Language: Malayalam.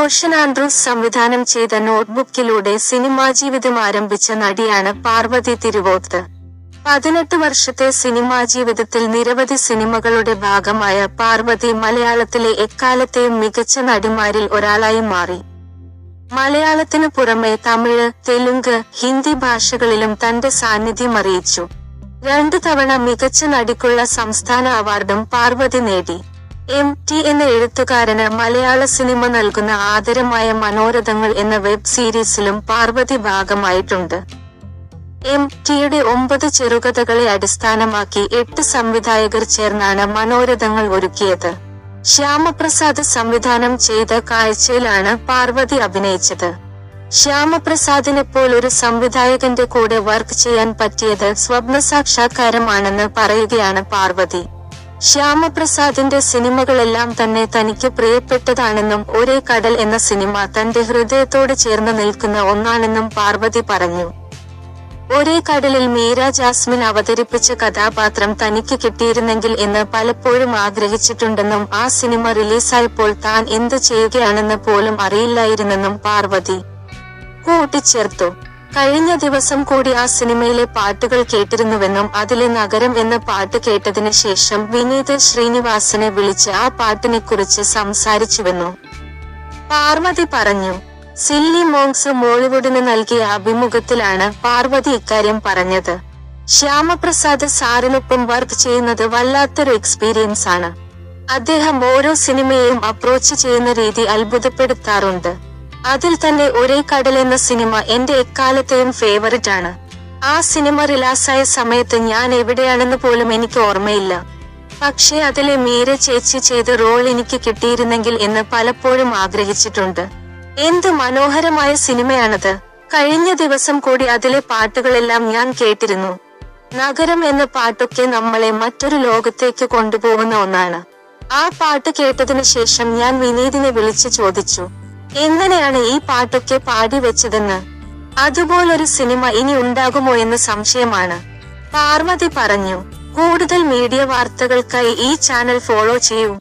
റോഷൻ ആൻഡ്രൂസ് സംവിധാനം ചെയ്ത നോട്ട്ബുക്കിലൂടെ സിനിമാ ജീവിതം ആരംഭിച്ച നടിയാണ് പാർവതി തിരുവോത്ത്. പതിനെട്ട് വർഷത്തെ സിനിമാ ജീവിതത്തിൽ നിരവധി സിനിമകളുടെ ഭാഗമായ പാർവതി മലയാളത്തിലെ എക്കാലത്തെയും മികച്ച നടിമാരിൽ ഒരാളായി മാറി. മലയാളത്തിനു പുറമെ തമിഴ് തെലുങ്ക് ഹിന്ദി ഭാഷകളിലും തന്റെ സാന്നിധ്യം അറിയിച്ചു. രണ്ടു തവണ മികച്ച നടിക്കുള്ള സംസ്ഥാന അവാർഡും പാർവതി നേടി. എം ടി എന്ന എഴുത്തുകാരന് മലയാള സിനിമ നൽകുന്ന ആദരമായ മനോരഥങ്ങൾ എന്ന വെബ് സീരീസിലും പാർവതി ഭാഗമായിട്ടുണ്ട്. എം ടിയുടെ ഒമ്പത് ചെറുകഥകളെ അടിസ്ഥാനമാക്കി എട്ട് സംവിധായകർ ചേർന്നാണ് മനോരഥങ്ങൾ ഒരുക്കിയത്. ശ്യാമപ്രസാദ് സംവിധാനം ചെയ്ത കാഴ്ചയിലാണ് പാർവതി അഭിനയിച്ചത്. ശ്യാമപ്രസാദിനെ പോലൊരു സംവിധായകന്റെ കൂടെ വർക്ക് ചെയ്യാൻ പറ്റിയത് സ്വപ്ന സാക്ഷാത്കാരമാണെന്ന് പറയുകയാണ് പാർവതി. ശ്യാമപ്രസാദിന്റെ സിനിമകളെല്ലാം തന്നെ തനിക്ക് പ്രിയപ്പെട്ടതാണെന്നും ഒരേ കടൽ എന്ന സിനിമ തന്റെ ഹൃദയത്തോട് ചേർന്ന് നിൽക്കുന്ന ഒന്നാണെന്നും പാർവതി പറഞ്ഞു. ഒരേ കടലിൽ മീര ജാസ്മിൻ അവതരിപ്പിച്ച കഥാപാത്രം തനിക്ക് കിട്ടിയിരുന്നെങ്കിൽ എന്ന് പലപ്പോഴും ആഗ്രഹിച്ചിട്ടുണ്ടെന്നും ആ സിനിമ റിലീസായപ്പോൾ താൻ എന്ത് ചെയ്യുകയാണെന്ന് പോലും അറിയില്ലായിരുന്നെന്നും പാർവതി കൂട്ടിച്ചേർത്തു. കഴിഞ്ഞ ദിവസം കൂടി ആ സിനിമയിലെ പാട്ടുകൾ കേട്ടിരുന്നുവെന്നും അതിലെ നഗരം എന്ന പാട്ട് കേട്ടതിന് ശേഷം വിനീത് ശ്രീനിവാസനെ വിളിച്ച് ആ പാട്ടിനെക്കുറിച്ച് സംസാരിച്ചുവെന്നും പാർവതി പറഞ്ഞു. സില്ലി മോങ്സ് മോളിവുഡിന് നൽകിയ അഭിമുഖത്തിലാണ് പാർവതി ഇക്കാര്യം പറഞ്ഞത്. ശ്യാമപ്രസാദ് സാറിനൊപ്പം വർക്ക് ചെയ്യുന്നത് വല്ലാത്തൊരു എക്സ്പീരിയൻസ് ആണ് അദ്ദേഹം ഓരോ സിനിമയെയും അപ്രോച്ച് ചെയ്യുന്ന രീതി അത്ഭുതപ്പെടുത്താറുണ്ട്. അതിൽ തന്നെ ഒരേ കടൽ എന്ന സിനിമ എന്റെ എക്കാലത്തെയും ഫേവറിറ്റ് ആണ്. ആ സിനിമ റിലാസായ സമയത്ത് ഞാൻ എവിടെയാണെന്ന് പോലും എനിക്ക് ഓർമ്മയില്ല. പക്ഷേ അതിലെ മീര ചേച്ചി ചെയ്ത റോൾ എനിക്ക് കിട്ടിയിരുന്നെങ്കിൽ എന്ന് പലപ്പോഴും ആഗ്രഹിച്ചിട്ടുണ്ട്. എന്ത് മനോഹരമായ സിനിമയാണത്. കഴിഞ്ഞ ദിവസം കൂടി അതിലെ പാട്ടുകളെല്ലാം ഞാൻ കേട്ടിരുന്നു. നഗരം എന്ന പാട്ടൊക്കെ നമ്മളെ മറ്റൊരു ലോകത്തേക്ക് കൊണ്ടുപോകുന്ന ഒന്നാണ്. ആ പാട്ട് കേട്ടതിനു ശേഷം ഞാൻ വിനീതിനെ വിളിച്ചു ചോദിച്ചു. എങ്ങനെയാണ് ഈ പാട്ടൊക്കെ പാടി വെച്ചതെന്ന്? അതുപോലൊരു സിനിമ ഇനി ഉണ്ടാകുമോ എന്ന് സംശയമാണ്. പാർവതി പറഞ്ഞു കൂടുതൽ മീഡിയ വാർത്തകൾക്കായി ഈ ചാനൽ ഫോളോ ചെയ്യൂ.